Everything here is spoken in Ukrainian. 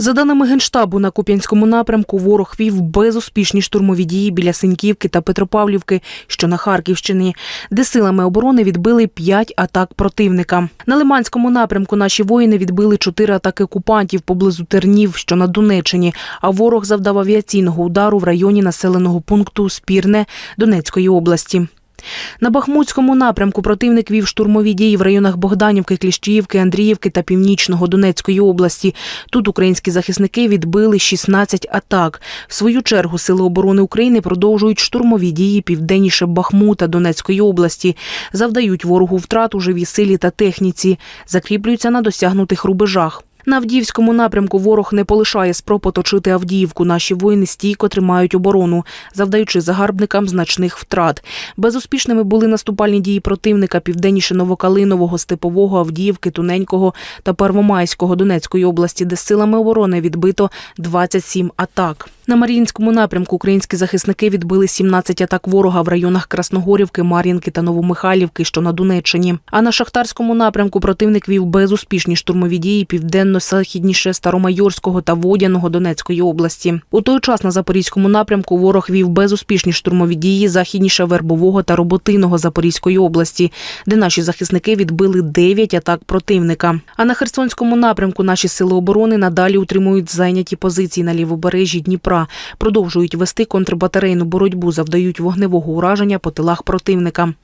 За даними Генштабу, на Куп'янському напрямку ворог вів безуспішні штурмові дії біля Синьківки та Петропавлівки, що на Харківщині, де силами оборони відбили п'ять атак противника. На Лиманському напрямку наші воїни відбили чотири атаки окупантів поблизу Тернів, що на Донеччині, а ворог завдав авіаційного удару в районі населеного пункту Спірне Донецької області. На Бахмутському напрямку противник вів штурмові дії в районах Богданівки, Кліщіївки, Андріївки та Північного Донецької області. Тут українські захисники відбили 16 атак. В свою чергу Сили оборони України продовжують штурмові дії південніше Бахмута Донецької області, завдають ворогу втрат у живій силі та техніці, закріплюються на досягнутих рубежах. На Авдіївському напрямку ворог не полишає спроб оточити Авдіївку. Наші воїни стійко тримають оборону, завдаючи загарбникам значних втрат. Безуспішними були наступальні дії противника південніше Новокалинового, Степового, Авдіївки, Туненького та Первомайського Донецької області, де силами оборони відбито 27 атак. На Мар'їнському напрямку українські захисники відбили 17 атак ворога в районах Красногорівки, Мар'їнки та Новомихайлівки, що на Донеччині. А на Шахтарському напрямку противник вів безуспішні штурмові дії південно-західніше Старомайорського та Водяного Донецької області. У той час на Запорізькому напрямку ворог вів безуспішні штурмові дії західніше Вербового та Роботиного Запорізької області, де наші захисники відбили 9 атак противника. А на Херсонському напрямку наші сили оборони надалі утримують зайняті позиції на лівобережжі Дніпра, продовжують вести контрбатарейну боротьбу, завдають вогневого ураження по тилах противника.